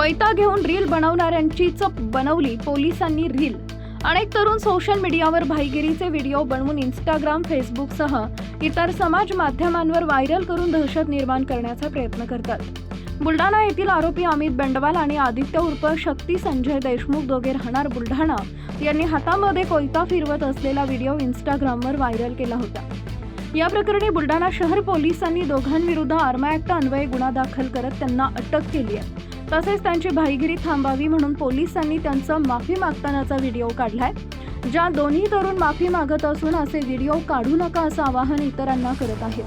कोयता घेऊन रील बनवणाऱ्यांचीच बनवली पोलिसांनी रील. अनेक तरुण सोशल मीडियावर भाईगिरीचे व्हिडिओ बनवून इंस्टाग्राम फेसबुकसह इतर समाज माध्यमांवर व्हायरल करून दहशत निर्माण करण्याचा प्रयत्न करतात. बुलढाणा येथील आरोपी अमित बंडवाल आणि आदित्य उर्फ शक्ती संजय देशमुख दोघे राहणार बुलढाणा. यांनी हातामध्ये कोयता फिरवत असलेला व्हिडिओ इंस्टाग्रामवर व्हायरल केला होता. या प्रकरणी बुलढाणा शहर पोलिसांनी दोघांविरुद्ध आर्मा ऍक्ट अन्वये गुन्हा दाखल करत त्यांना अटक केली आहे. तसेच त्यांची भाईगिरी थांबावी म्हणून पोलिसांनी त्यांचा माफी मागतानाचा व्हिडिओ काढलाय. ज्या दोन्ही तरुण माफी मागत असून असे व्हिडिओ काढू नका असं आवाहन इतरांना करत आहेत.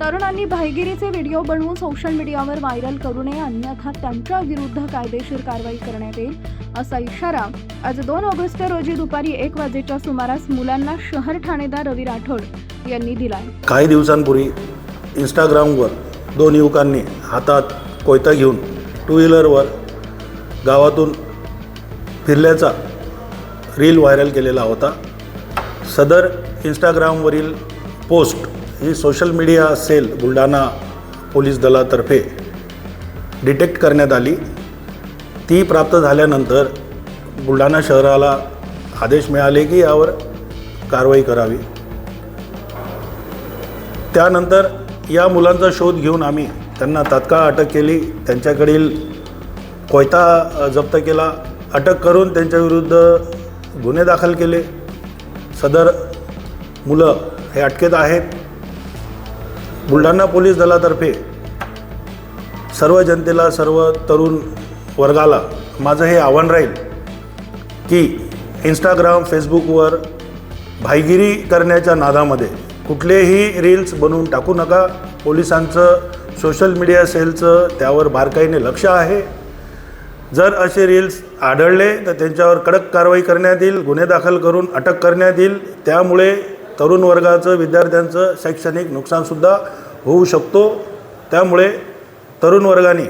तरुणांनी भाईगिरीचे व्हिडिओ बनवून सोशल मीडियावर व्हायरल करू नये अन्यथा त्यांच्या विरुद्ध कायदेशीर कारवाई करण्यात येईल असा इशारा आज दोन ऑगस्ट रोजी दुपारी एक वाजेच्या सुमारास मुलांना शहर ठाणेदार रवी राठोड यांनी दिलाय. काही दिवसांपूर्वी इंस्टाग्रामवर दोन युवकांनी हातात कोयता घेऊन टू व्हीलरवर गावातून फिरल्याचा रील व्हायरल केलेला होता. सदर इंस्टाग्रामवरील पोस्ट ही social media cell Buldhana police दलातर्फे डिटेक्ट करण्यात आली. ती प्राप्त झाल्यानंतर बुलढाणा शहराला आदेश मिळाले की यावर कारवाई करावी. त्यानंतर या मुलांचा शोध घेऊन आम्ही त्यांना तात्काळ अटक केली. त्यांच्याकडील कोयता जप्त केला. अटक करून त्यांच्याविरुद्ध गुन्हे दाखल केले. सदर मुलं हे अटकेत आहेत. बुलढाणा पोलीस दलातर्फे सर्व जनतेला सर्व तरुण वर्गाला माझं हे आव्हान राहील की इंस्टाग्राम फेसबुकवर भाईगिरी करण्याच्या नादामध्ये कुठलेही रील्स बनवून टाकू नका. पोलिसांचं सोशल मीडिया सेलचं त्यावर बारकाईने लक्ष आहे. जर असे रील्स आढळले तर त्यांच्यावर कडक कारवाई करण्यात येईल गुन्हे दाखल करून अटक करण्यात येईल. त्यामुळे तरुण वर्गाचं विद्यार्थ्यांचं शैक्षणिक नुकसानसुद्धा होऊ शकतो. त्यामुळे तरुण वर्गाने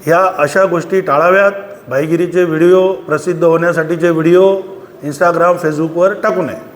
ह्या अशा गोष्टी टाळाव्यात. भाईगिरीचे व्हिडिओ प्रसिद्ध होण्यासाठीचे व्हिडिओ इंस्टाग्राम फेसबुकवर टाकू नये.